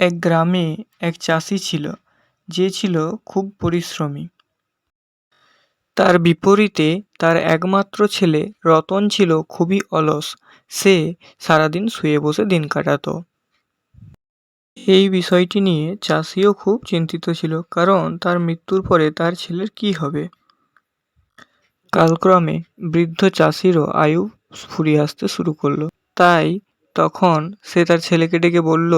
এক গ্রামে এক চাষি ছিল, যে ছিল খুব পরিশ্রমী। তার বিপরীতে তার একমাত্র ছেলে রতন ছিল খুবই অলস। সে সারাদিন শুয়ে বসে দিন কাটাত। এই বিষয়টি নিয়ে চাষিও খুব চিন্তিত ছিল, কারণ তার মৃত্যুর পরে তার ছেলের কী হবে? কালক্রমে বৃদ্ধ চাষিরও আয়ু ফুরিয়ে আসতে শুরু করল। তাই তখন সে তার ছেলেকে ডেকে বলল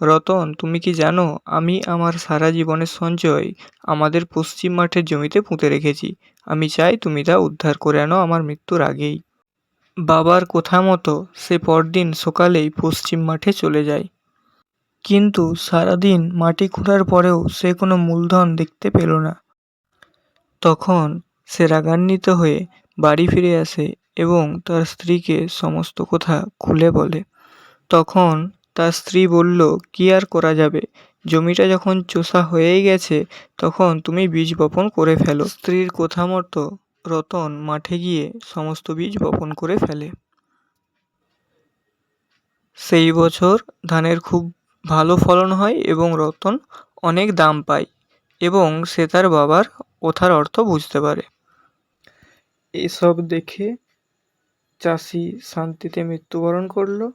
রতন, তুমি কি জানো, আমি আমার সারা জীবনের সঞ্চয় আমাদের পশ্চিম মাঠের জমিতে পুঁতে রেখেছি। আমি চাই তুমি তা উদ্ধার করে আনো আমার মৃত্যুর আগেই। বাবার কথা মতো সে পরদিন সকালেই পশ্চিম মাঠে চলে যায়। কিন্তু সারাদিন মাটি খোঁড়ার পরেও সে কোনো মূলধন দেখতে পেল না। তখন সে রাগান্বিত হয়ে বাড়ি ফিরে আসে এবং তার স্ত্রীকে সমস্ত কথা খুলে বলে। তখন তার স্ত্রী বলল, কী আর করা যাবে? জমিটা যখন চোষা হয়েই গেছে, তখন তুমি বীজ বপন করে ফেলো। স্ত্রীর কথা মতো রতন মাঠে গিয়ে সমস্ত বীজ বপন করে ফেলে। সেই বছর ধানের খুব ভালো ফলন হয় এবং রতন অনেক দাম পায় এবং সে তার বাবার কথার অর্থ বুঝতে পারে। এসব দেখে চাষি শান্তিতে মৃত্যুবরণ করল